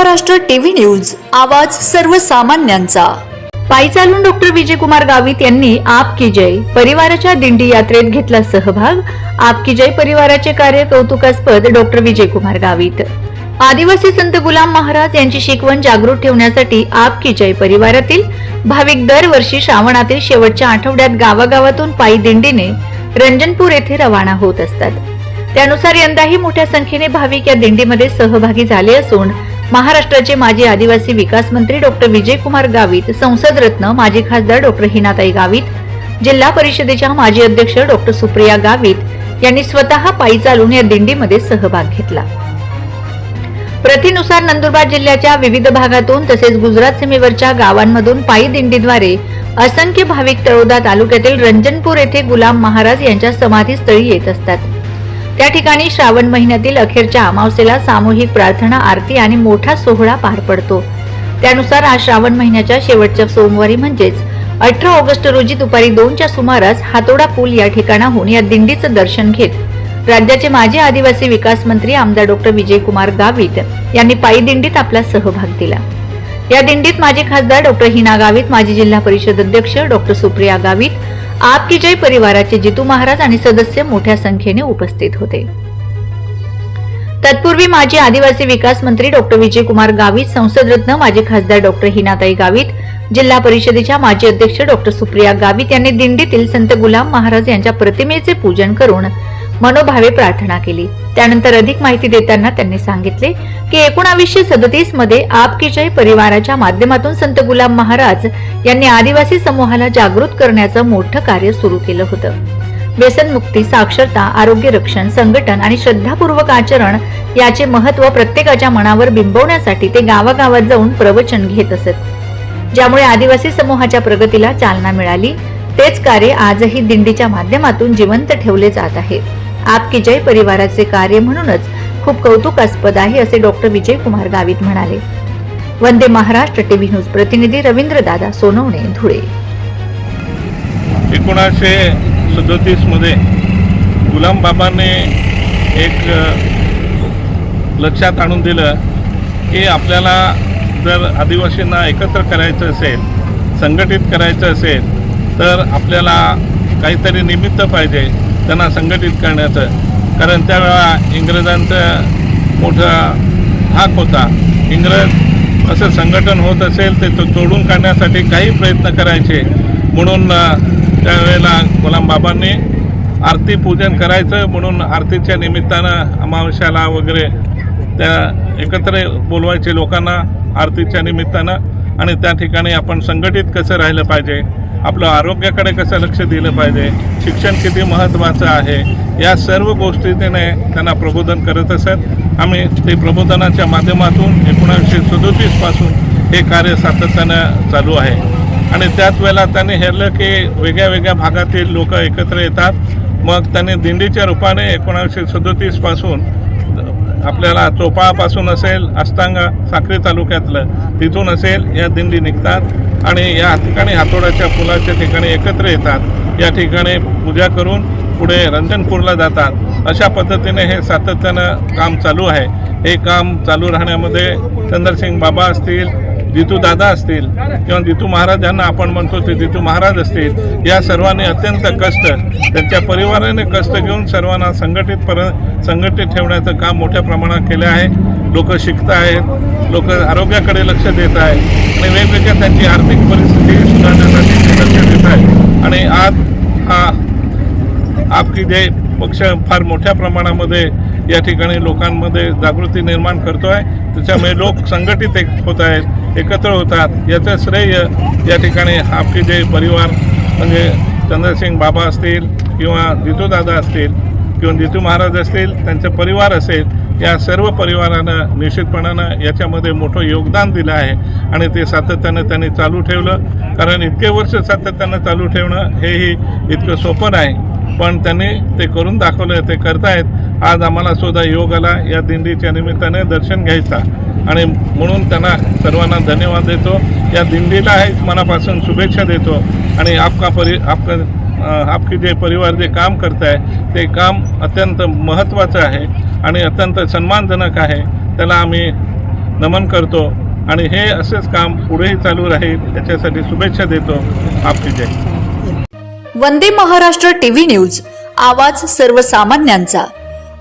Maharashtra TV news आवाज सर्वसामान्यांचा. पायी चालून डॉक्टर विजयकुमार गावित यांनी आप की जय परिवाराच्या दिंडी यात्रेत घेतला सहभाग. आप की जय परिवाराचे कार्य कौतुकास्पद डॉक्टर विजयकुमार गावित. आदिवासी संत गुलाम महाराज यांची शिकवण जागृत ठेवण्यासाठी आप की जय परिवारातील भाविक दरवर्षी श्रावणातील शेवटच्या आठवड्यात गावागावातून पायी दिंडीने रंजनपूर येथे रवाना होत असतात. त्यानुसार यंदाही मोठ्या संख्येने भाविक या दिंडीमध्ये सहभागी झाले असून महाराष्ट्राचे माजी आदिवासी विकास मंत्री डॉक्टर विजयकुमार गावित संसद रत्न माजी खासदार डॉक्टर हिनाताई गावित जिल्हा परिषदेच्या माजी अध्यक्ष डॉक्टर सुप्रिया गावित यांनी स्वतः पायी चालून या दिंडीमध्ये सहभाग घेतला. प्रथेनुसार नंदुरबार जिल्ह्याच्या विविध भागातून तसेच गुजरात सीमेवरच्या गावांमधून पायी दिंडीद्वारे असंख्य भाविक तळोदा तालुक्यातील रंजनपूर येथे गुलाम महाराज यांच्या समाधीस्थळी येत असतात. त्या ठिकाणी श्रावण महिन्यातील अखेरच्या अमावस्येला सामूहिक प्रार्थना आरती आणि मोठा सोहळा पार पडतो. त्यानुसार आज श्रावण महिन्याच्या शेवटच्या सोमवारी म्हणजेच अठरा ऑगस्ट रोजी दुपारी दोनच्या सुमारास हातोडा पूल या ठिकाणाहून या दिंडीचं दर्शन घेत राज्याचे माजी आदिवासी विकास मंत्री आमदार डॉक्टर विजयकुमार गावित यांनी पायी दिंडीत आपला सहभाग दिला. या दिंडीत माजी खासदार डॉक्टर हिना गावित माजी जिल्हा परिषद अध्यक्ष डॉक्टर सुप्रिया गावित आप की जय परिवाराचे जितू महाराज आणि सदस्य मोठ्या संख्येने उपस्थित होते. तत्पूर्वी माजी आदिवासी विकास मंत्री डॉक्टर विजयकुमार गावित संसद रत्न माजी खासदार डॉक्टर हिनाताई गावित जिल्हा परिषदेच्या माजी अध्यक्ष डॉक्टर सुप्रिया गावित यांनी दिंडीतील संत गुलाम महाराज यांच्या प्रतिमेचे पूजन करून मनोभावे प्रार्थना केली. त्यानंतर अधिक माहिती देताना त्यांनी सांगितले की एकोणावीसशे सदतीसमध्ये आप की जय परिवाराच्या माध्यमातून संत गुलाम महाराज यांनी आदिवासी समूहाला जागृत करण्याचं मोठं कार्य सुरू केलं होतं. व्यसनमुक्ती साक्षरता आरोग्य रक्षण संघटन आणि श्रद्धापूर्वक आचरण याचे महत्त्व प्रत्येकाच्या मनावर बिंबवण्यासाठी ते गावागावात जाऊन प्रवचन घेत असत. ज्यामुळे आदिवासी समूहाच्या प्रगतीला चालना मिळाली तेच कार्य आजही दिंडीच्या माध्यमातून जिवंत ठेवले जात आहे. आपकी जय परिवाराचे कार्य म्हणूनच खूप कौतुकास्पद आहे असे डॉक्टर विजय कुमार गावित म्हणाले. वंदे महाराष्ट्र टीव्ही न्यूज प्रतिनिधी रवींद्र दादा सोनवणे धुळे. एकोणीसशे सदोतीसमध्ये गुलाम बाबाने एक लक्षात आणून दिलं की आपल्याला जर आदिवासींना एकत्र करायचं असेल संघटित करायचं असेल तर आपल्याला काहीतरी निमित्त पाहिजे. त्यांना संघटित करण्याचं. कारण त्यावेळा इंग्रजांचं मोठा हाक होता. इंग्रज असं संघटन होत असेल ते तो तोडून काढण्यासाठी काही प्रयत्न करायचे. म्हणून त्यावेळेला गुलामबाबांनी आरती पूजन करायचं. म्हणून आरतीच्या निमित्तानं अमावस्याला वगैरे त्या एकत्र बोलवायचे लोकांना आरतीच्या निमित्तानं. आणि त्या ठिकाणी आपण संघटित कसं राहिलं पाहिजे? आपलं आरोग्याकडे कसं लक्ष दिलं पाहिजे शिक्षण किती महत्त्वाचं आहे या सर्व गोष्टी त्याने त्यांना प्रबोधन करत असत. आम्ही ते प्रबोधनाच्या माध्यमातून एकोणीसशे सदोतीसपासून हे कार्य सातत्यानं चालू आहे. आणि त्याच वेळेला त्यांनी हेरलं की वेगळ्या वेगळ्या भागातील लोक एकत्र येतात. मग त्यांनी दिंडीच्या रूपाने एकोणावीसशे सदोतीसपासून आपल्याला चोपाळापासून असेल अस्तांगा साखरे तालुक्यातलं तिथून असेल या दिंडी निघतात. आणि या ठिकाणी हातोड्याच्या पुलाच्या ठिकाणी एकत्र येतात. या ठिकाणी पूजा करून पुढे रंजनपूरला जातात. अशा पद्धतीने हे सातत्यानं काम चालू आहे. हे काम चालू राहण्यामध्ये चंद्रसिंग बाबा असतील जितू दादा असतील किंवा जितू महाराज यांना आपण म्हणतो ते जितू महाराज असतील या सर्वांनी अत्यंत कष्ट त्यांच्या परिवाराने कष्ट घेऊन सर्वांना संघटित पर संघटित ठेवण्याचं काम मोठ्या प्रमाणात केलं आहे. लोक शिकत आहेत लोक आरोग्याकडे लक्ष देत आहेत आणि वेगवेगळ्या त्यांची आर्थिक परिस्थिती सुधारण्यासाठी ते लक्ष देत आहेत. आणि आज हा आपकी जे पक्ष फार मोठ्या प्रमाणामध्ये या ठिकाणी लोकांमध्ये जागृती निर्माण करतो आहे त्याच्यामुळे लोक संघटित एक होत आहेत. एकत्र होतात. याचं श्रेय या ठिकाणी आपले जे परिवार म्हणजे चंद्रसिंग बाबा असतील किंवा जितूदादा असतील किंवा जितू महाराज असतील त्यांचा परिवार असेल या सर्व परिवारानं निश्चितपणानं याच्यामध्ये मोठं योगदान दिलं आहे. आणि ते सातत्यानं त्यांनी चालू ठेवलं. कारण इतके वर्ष सातत्यानं चालू ठेवणं हेही इतकं सोपं नाही. पण त्यांनी ते करून दाखवलं ते करतायत. आज आम्हाला सुद्धा योग आला. या दिंडीच्या निमित्ताने दर्शन घ्यायचा. आणि म्हणून त्यांना सर्वांना धन्यवाद देतो. या दिंडीला आहे मनापासून शुभेच्छा देतो. आणि आपका परि आपका आपकी जे परिवार जे काम करत आहे ते काम अत्यंत महत्त्वाचं आहे आणि अत्यंत सन्मानजनक आहे. त्याला आम्ही नमन करतो. आणि हे असेच काम पुढेही चालू राहील याच्यासाठी शुभेच्छा देतो. आपली जय. वंदे महाराष्ट्र टीव्ही न्यूज आवाज सर्वसामान्यांचा.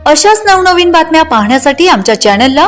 अशाच नवनवीन बातम्या पाहण्यासाठी आमच्या चॅनलला